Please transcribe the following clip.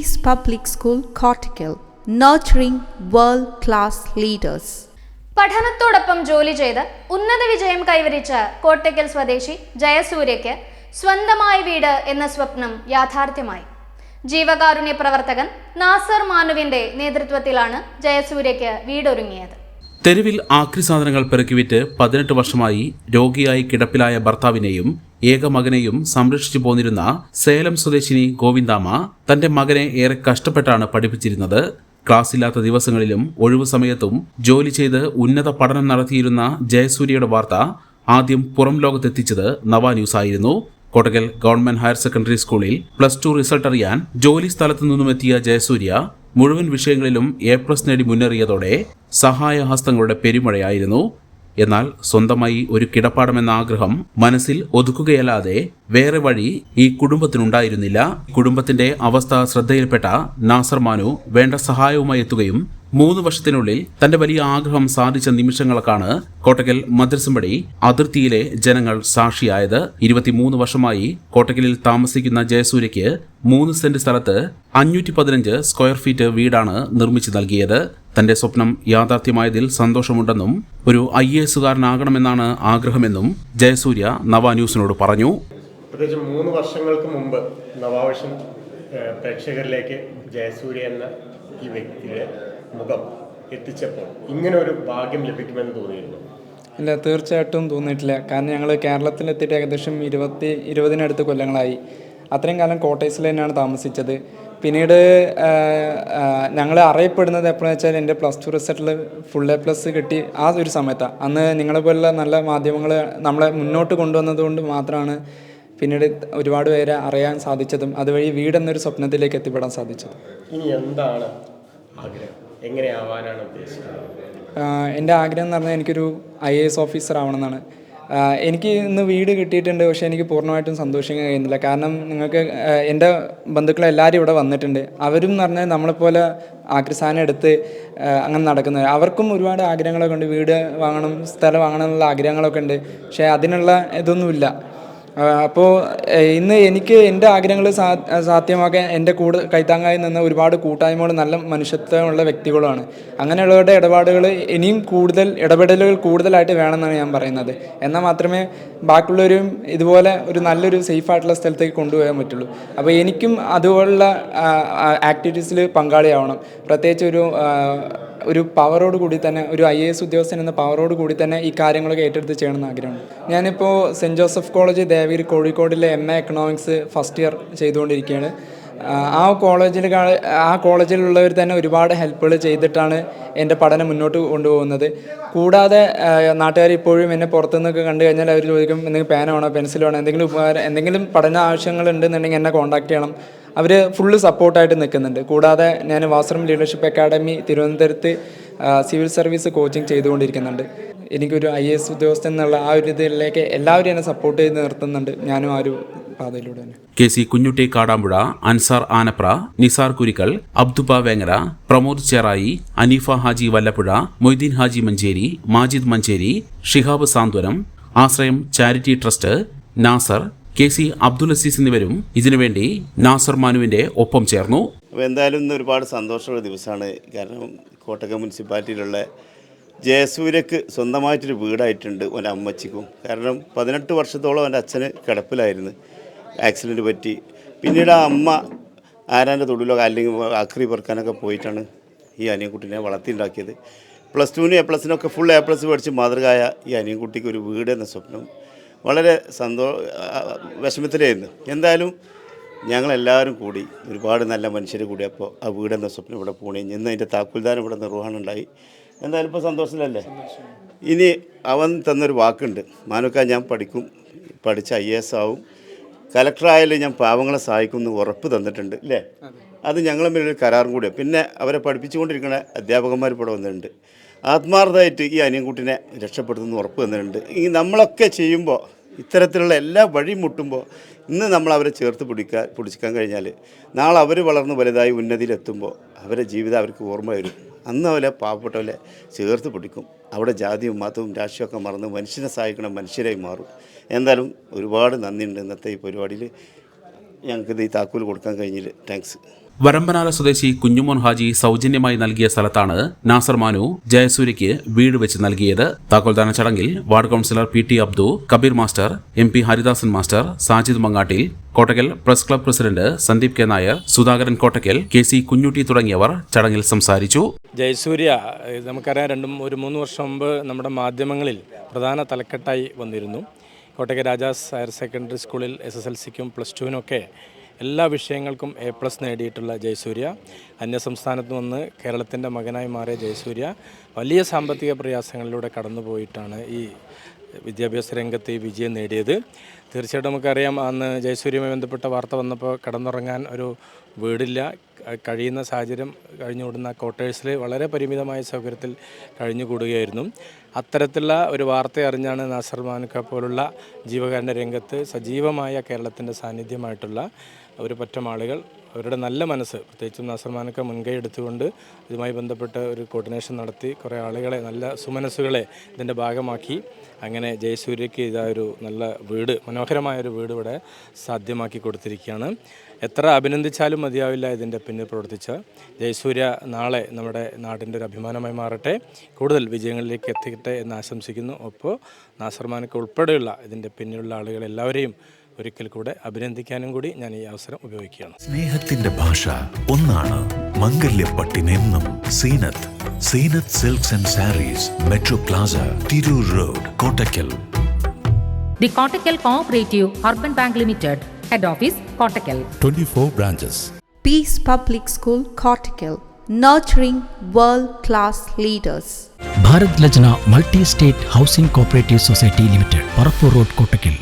Peace Public School, Cortical, nurturing world class leaders. പഠനത്തോടൊപ്പം ജോലി ചെയ്ത് ഉന്നത വിജയം കൈവരിച്ച കോട്ടയ്ക്കൽ സ്വദേശി ജയസൂര്യയ്ക്ക് സ്വന്തമായ വീട് എന്ന സ്വപ്നം യാഥാർത്ഥ്യമായി ജീവകാരുണ്യ പ്രവർത്തകൻ നാസർ മാനുവിന്റെ നേതൃത്വത്തിലാണ് ജയസൂര്യയ്ക്ക് വീടൊരുങ്ങിയത് തെരുവിൽ ആക്രി സാധനങ്ങൾ പെറുക്കിവിറ്റ് പതിനെട്ട് വർഷമായി രോഗിയായി കിടപ്പിലായ ഭർത്താവിനെയും ഏക മകനെയും സംരക്ഷിച്ചു പോന്നിരുന്ന സേലം സ്വദേശിനി ഗോവിന്ദാമ തന്റെ മകനെ ഏറെ കഷ്ടപ്പെട്ടാണ് പഠിപ്പിച്ചിരുന്നത്. ക്ലാസ്സില്ലാത്ത ദിവസങ്ങളിലും ഒഴിവു സമയത്തും ജോലി ചെയ്ത് ഉന്നത പഠനം നടത്തിയിരുന്ന ജയസൂര്യയുടെ വാർത്ത ആദ്യം പുറം ലോകത്തെത്തിച്ചത് നവ ന്യൂസ് ആയിരുന്നു. കോട്ടകൽ ഗവൺമെന്റ് ഹയർ സെക്കൻഡറി സ്കൂളിൽ പ്ലസ് ടു റിസൾട്ട് അറിയാൻ ജോലി സ്ഥലത്തു നിന്നുമെത്തിയ ജയസൂര്യ മുഴുവൻ വിഷയങ്ങളിലും എ പ്ലസ് നേടി മുന്നേറിയതോടെ സഹായഹസ്തങ്ങളുടെ പെരുമഴയായിരുന്നു. എന്നാൽ സ്വന്തമായി ഒരു കിടപ്പാടമെന്ന ആഗ്രഹം മനസ്സിൽ ഒതുക്കുകയല്ലാതെ വേറെ വഴി ഈ കുടുംബത്തിനുണ്ടായിരുന്നില്ല. കുടുംബത്തിന്റെ അവസ്ഥ ശ്രദ്ധയിൽപ്പെട്ട നാസർ മാനു വേണ്ട സഹായവുമായി എത്തുകയും മൂന്ന് വർഷത്തിനുള്ളിൽ തന്റെ വലിയ ആഗ്രഹം സാധിച്ച നിമിഷങ്ങൾക്കാണ് കോട്ടക്കൽ മദ്രസമ്പടി അതിർത്തിയിലെ ജനങ്ങൾ സാക്ഷിയായത്. ഇരുപത്തിമൂന്ന് വർഷമായി കോട്ടക്കലിൽ താമസിക്കുന്ന ജയസൂര്യക്ക് മൂന്ന് സെന്റ് സ്ഥലത്ത് അഞ്ഞൂറ്റി പതിനഞ്ച് സ്ക്വയർ ഫീറ്റ് വീടാണ് നിർമ്മിച്ചു നൽകിയത്. തന്റെ സ്വപ്നം യാഥാർത്ഥ്യമായതിൽ സന്തോഷമുണ്ടെന്നും ഒരു ഐ എ എസുകാരനാകണമെന്നാണ് ആഗ്രഹമെന്നും ജയസൂര്യ നവ ന്യൂസിനോട് പറഞ്ഞു. പ്രത്യേകിച്ച് മൂന്ന് വർഷങ്ങൾക്ക് മുമ്പ് നവാവശൻ പ്രേക്ഷകരിലേക്ക് ജയസൂര്യ എന്ന ഈ വ്യക്തിയുടെ മുഖം എത്തിച്ചപ്പോൾ ഇങ്ങനെ ഒരു ഭാഗ്യം ലഭിക്കുമെന്ന് തോന്നിയിരുന്നു. ഇല്ല തീർച്ചയായിട്ടും തോന്നിയിട്ടില്ല. കാരണം ഞങ്ങൾ കേരളത്തിലെത്തിയിട്ട് ഏകദേശം ഇരുപത്തി ഇരുപതിനടുത്ത് കൊല്ലങ്ങളായി. അത്രയും കാലം കോട്ടേഴ്സിൽ തന്നെയാണ് താമസിച്ചത്. പിന്നീട് ഞങ്ങൾ അറിയപ്പെടുന്നത് എപ്പോഴെന്ന് വെച്ചാൽ എന്റെ പ്ലസ് ടു റിസൾട്ടിൽ ഫുൾ എ പ്ലസ് കിട്ടി ആ ഒരു സമയത്താണ് അന്ന് നിങ്ങളെ പോലുള്ള നല്ല മാധ്യമങ്ങൾ നമ്മളെ മുന്നോട്ട് കൊണ്ടുവന്നത് കൊണ്ട് മാത്രമാണ് പിന്നീട് ഒരുപാട് പേരെ അറിയാൻ സാധിച്ചതും അതുവഴി വീടെന്നൊരു സ്വപ്നത്തിലേക്ക് എത്തിപ്പെടാൻ സാധിച്ചതും. ഇനി എന്താണ് ആഗ്രഹം? എങ്ങനെയാവാനാണ് ഉദ്ദേശിക്കുന്നത്? എന്റെ ആഗ്രഹം എന്ന് പറഞ്ഞാൽ എനിക്കൊരു ഐ എ എസ് ഓഫീസർ ആവണമെന്നാണ് എനിക്ക് ഇന്ന് വീട് കിട്ടിയിട്ടുണ്ട് പക്ഷേ എനിക്ക് പൂർണമായിട്ടും സന്തോഷിക്കാൻ കഴിയുന്നില്ല. കാരണം നിങ്ങൾക്ക് എന്റെ ബന്ധുക്കളെല്ലാവരും ഇവിടെ വന്നിട്ടുണ്ട്. അവരും എന്ന് പറഞ്ഞാൽ നമ്മളെപ്പോലെ ആഗ്രസാനം എടുത്ത് അങ്ങനെ നടക്കുന്നത്. അവർക്കും ഒരുപാട് ആഗ്രഹങ്ങളൊക്കെ ഉണ്ട്. വീട് വാങ്ങണം സ്ഥലം വാങ്ങണം എന്നുള്ള ആഗ്രഹങ്ങളൊക്കെ ഉണ്ട്. പക്ഷേ അതിനുള്ള ഇതൊന്നുമില്ല. അപ്പോൾ ഇന്ന് എനിക്ക് എന്റെ ആഗ്രഹങ്ങൾ സാധ്യമാക്കാൻ എന്റെ കൂടെ കൈത്താങ്ങായി നിന്ന ഒരുപാട് കൂട്ടായ്മകൾ നല്ല മനുഷ്യത്വമുള്ള വ്യക്തികളാണ് അങ്ങനെയുള്ളവരുടെ ഇടപാടുകൾ ഇനിയും കൂടുതൽ ഇടപെടലുകൾ കൂടുതലായിട്ട് വേണമെന്നാണ് ഞാൻ പറയുന്നത്. എന്നാൽ മാത്രമേ ബാക്കിയുള്ളവരും ഇതുപോലെ ഒരു നല്ലൊരു സേഫ് ആയിട്ടുള്ള സ്ഥലത്തേക്ക് കൊണ്ടുപോകാൻ പറ്റുള്ളൂ. അപ്പോൾ എനിക്കും അതുപോലുള്ള ആക്ടിവിറ്റീസിൽ പങ്കാളിയാവണം. പ്രത്യേകിച്ച് ഒരു ഒരു പവറോട് കൂടി തന്നെ ഒരു ഐ എ എസ് ഉദ്യോഗസ്ഥൻ എന്ന പവറോട് കൂടി തന്നെ ഈ കാര്യങ്ങളൊക്കെ ഏറ്റെടുത്ത് ചെയ്യണമെന്ന് ആഗ്രഹമുണ്ട്. ഞാനിപ്പോൾ സെന്റ് ജോസഫ് കോളേജ് ദേവീർ കോഴിക്കോടിലെ M A economics first year ചെയ്തുകൊണ്ടിരിക്കുകയാണ്. ആ, കോളേജിൽ ആ കോളേജിലുള്ളവർ തന്നെ ഒരുപാട് ഹെൽപ്പുകൾ ചെയ്തിട്ടാണ് എന്റെ പഠനം മുന്നോട്ട് കൊണ്ടുപോകുന്നത്. കൂടാതെ നാട്ടുകാർ ഇപ്പോഴും എന്നെ പുറത്തുനിന്നൊക്കെ കണ്ടു കഴിഞ്ഞാൽ അവർ ചോദിക്കും എന്തെങ്കിലും പേന വേണോ? പെൻസിൽ വേണോ? എന്തെങ്കിലും ഉപകാരം എന്തെങ്കിലും പഠന ആവശ്യങ്ങൾ ഉണ്ടെന്നുണ്ടെങ്കിൽ എന്നെ കോൺടാക്ട് ചെയ്യണം. അവർ ഫുള്ള് സപ്പോർട്ടായിട്ട് നിൽക്കുന്നുണ്ട്. കൂടാതെ ഞാൻ വാസ്ത്രം ലീഡർഷിപ്പ് അക്കാഡമി തിരുവനന്തപുരത്ത് സിവിൽ സർവീസ് കോച്ചിങ് ചെയ്തുകൊണ്ടിരിക്കുന്നുണ്ട്. എനിക്കൊരു ഐ എ എസ് ഉദ്യോഗസ്ഥൻ എന്നുള്ള ആ ഒരു ഇതിലേക്ക് എല്ലാവരും എന്നെ സപ്പോർട്ട് ചെയ്ത് നിർത്തുന്നുണ്ട്. ഞാനും ആ ഒരു പാതയിലൂടെ തന്നെ. K C Kunjutty Kadampuzha Ansar Anapra Nisar Kurikkal അബ്ദുബ Vengara Pramod Cherai Aneefa Haji Vallappuzha Moideen Haji Manjeri Majid Manjeri Shihab Santhwanam Ashrayam charity trust Nasar K C Abdul Azeez എന്നിവരും ഇതിനുവേണ്ടി നാസർ മാനുവിന്റെ ഒപ്പം ചേർന്നു. എന്തായാലും ഇന്ന് ഒരുപാട് സന്തോഷമുള്ള ദിവസമാണ്. കാരണം കോട്ടക്കം മുനിസിപ്പാലിറ്റിയിലുള്ള ജയസൂര്യക്ക് സ്വന്തമായിട്ടൊരു വീടായിട്ടുണ്ട് ഒരു അമ്മച്ചിക്കും. കാരണം പതിനെട്ട് വർഷത്തോളം എന്റെ അച്ഛന് കിടപ്പിലായിരുന്നു. ആക്സിഡന്റ് പറ്റി. പിന്നീട് ആ അമ്മ ആരാന്റെ തൊഴിലോ അല്ലെങ്കിൽ അക്രി പെറുക്കാനൊക്കെ പോയിട്ടാണ് ഈ അനിയൻകുട്ടിനെ വളർത്തിയുണ്ടാക്കിയത്. പ്ലസ് ടുവിന് എ പ്ലസിനൊക്കെ ഫുൾ എ പ്ലസ് മേടിച്ച് മാതൃകയായ ഈ അനിയൻകുട്ടിക്ക് ഒരു വീട് എന്ന സ്വപ്നം വളരെ സന്തോ വിഷമത്തിലായിരുന്നു. എന്തായാലും ഞങ്ങളെല്ലാവരും കൂടി ഒരുപാട് നല്ല മനുഷ്യർ കൂടിയപ്പോൾ ആ വീടെന്ന സ്വപ്നം ഇവിടെ പോണി. ഇന്ന് അതിന്റെ താക്കുൽദാനം ഇവിടെ നിർവഹണം ഉണ്ടായി എന്തായാലും ഇപ്പോൾ സന്തോഷത്തിലല്ലേ? ഇനി അവൻ തന്നൊരു വാക്കുണ്ട്. മാനുക്ക ഞാൻ പഠിക്കും. പഠിച്ച് ഐ എസ് ആവും. കലക്ടറായാലും ഞാൻ പാവങ്ങളെ സഹായിക്കും എന്ന് ഉറപ്പ് തന്നിട്ടുണ്ട് അല്ലേ? അത്. ഞങ്ങളും ഒരു കരാറും കൂടിയാണ് പിന്നെ അവരെ പഠിപ്പിച്ചുകൊണ്ടിരിക്കുന്ന അധ്യാപകന്മാർ ഇവിടെ വന്നിട്ടുണ്ട്. ആത്മാർത്ഥമായിട്ട് ഈ അനിയൻകുട്ടിനെ രക്ഷപ്പെടുത്തുന്ന ഉറപ്പ് തന്നിട്ടുണ്ട്. ഈ നമ്മളൊക്കെ ചെയ്യുമ്പോൾ ഇത്തരത്തിലുള്ള എല്ലാ വഴി മുട്ടുമ്പോൾ ഇന്ന് നമ്മൾ അവരെ ചേർത്ത് പിടിക്കാൻ പിടിച്ചിക്കാൻ കഴിഞ്ഞാൽ നാളെ അവർ വളർന്ന് വലുതായി ഉന്നതിയിലെത്തുമ്പോൾ അവരെ ജീവിതം അവർക്ക് ഓർമ്മ വരും. അന്ന് അവരെ പാവപ്പെട്ടവരെ ചേർത്ത് പിടിക്കും. അവിടെ ജാതിയും മതവും രാഷ്ട്രീയമൊക്കെ മറന്ന് മനുഷ്യനെ സഹായിക്കണം മനുഷ്യരായി മാറും. എന്തായാലും ഒരുപാട് നന്ദിയുണ്ട് ഇന്നത്തെ ഈ പരിപാടിയിൽ. ഞങ്ങൾക്കിത് ഈ താക്കോൽ കൊടുക്കാൻ കഴിഞ്ഞില്ല താങ്ക്സ് വരമ്പനാല സ്വദേശി കുഞ്ഞുമോൻ ഹാജി സൗജന്യമായി നൽകിയ സ്ഥലത്താണ് നാസർ മാനു ജയസൂര്യയ്ക്ക് വീട് വെച്ച് നൽകിയത്. താക്കോൽദാന ചടങ്ങിൽ ward councillor P T Abdu Kabeer master M P Haridasan master Sajid Mangattil Kottakkal press club president Sandeep K Nair Sudhakaran Kottakkal K C Kunhutty തുടങ്ങിയവർ ചടങ്ങിൽ സംസാരിച്ചു. ജയസൂര്യ നമുക്കറിയാം രണ്ടും ഒരു മൂന്ന് വർഷം മുമ്പ് നമ്മുടെ മാധ്യമങ്ങളിൽ പ്രധാന തലക്കെട്ടായി വന്നിരുന്നു. കോട്ടയ്ക്ക് രാജാസ് ഹയർ സെക്കൻഡറി സ്കൂളിൽ എസ് എസ് എൽ സിക്കും പ്ലസ് ടുവിനൊക്കെ എല്ലാ വിഷയങ്ങൾക്കും എ പ്ലസ് നേടിയിട്ടുള്ള ജയസൂര്യ. അന്യസംസ്ഥാനത്ത് നിന്ന് കേരളത്തിന്റെ മകനായി മാറിയ ജയസൂര്യ. വലിയ സാമ്പത്തിക പ്രയാസങ്ങളിലൂടെ കടന്നുപോയിട്ടാണ് ഈ വിദ്യാഭ്യാസ രംഗത്ത് ഈ വിജയം നേടിയത്. തീർച്ചയായിട്ടും നമുക്കറിയാം അന്ന് ജയസൂര്യയുമായി ബന്ധപ്പെട്ട വാർത്ത വന്നപ്പോൾ കടന്നുറങ്ങാൻ ഒരു വീടില്ല. കഴിയുന്ന സാഹചര്യം കഴിഞ്ഞുകൂടുന്ന ക്വാർട്ടേഴ്സിൽ വളരെ പരിമിതമായ സൗകര്യത്തിൽ കഴിഞ്ഞുകൂടുകയായിരുന്നു. അത്തരത്തിലുള്ള ഒരു വാർത്ത അറിഞ്ഞാണ് നാസർ മാനുക്ക പോലുള്ള ജീവകാരുണ്യ രംഗത്ത് സജീവമായ കേരളത്തിന്റെ സാന്നിധ്യമായിട്ടുള്ള ഒരു പറ്റം ആളുകൾ. അവരുടെ നല്ല മനസ്സ് പ്രത്യേകിച്ചും നാസർമാനൊക്കെ മുൻകൈ എടുത്തുകൊണ്ട് ഇതുമായി ബന്ധപ്പെട്ട ഒരു കോർഡിനേഷൻ നടത്തി കുറേ ആളുകളെ നല്ല സുമനസ്സുകളെ ഇതിന്റെ ഭാഗമാക്കി. അങ്ങനെ ജയസൂര്യയ്ക്ക് ഇതാ ഒരു നല്ല വീട് മനോഹരമായ ഒരു വീട് ഇവിടെ സാധ്യമാക്കി കൊടുത്തിരിക്കുകയാണ്. എത്ര അഭിനന്ദിച്ചാലും മതിയാവില്ല ഇതിന്റെ പിന്നിൽ പ്രവർത്തിച്ച. ജയസൂര്യ നാളെ നമ്മുടെ നാടിന്റെ ഒരു അഭിമാനമായി മാറട്ടെ. കൂടുതൽ വിജയങ്ങളിലേക്ക് എത്തിക്കട്ടെ എന്ന് ആശംസിക്കുന്നു. ഒപ്പോൾ നാസർമാനൊക്കെ ഉൾപ്പെടെയുള്ള ഇതിന്റെ പിന്നിലുള്ള ആളുകൾ എല്ലാവരെയും ഒരിക്കൽ കൂടെ അഭിനന്ദിക്കാനും കൂടി ഞാൻ ഈ അവസരം ഉപയോഗിക്കുകയാണ്. സ്നേഹത്തിന്റെ ഭാഷ ഒന്നാണ് മംഗല്യപ്പട്ടിനെന്നും Zeenath Zeenath silks and sarees metro plaza Tirur road Kottakkal the Kottakkal cooperative urban bank limited head office Kottakkal 24 branches. Peace public school Kottakkal nurturing world class leaders Bharat Lajna multi state housing cooperative society limited Parappur road Kottakkal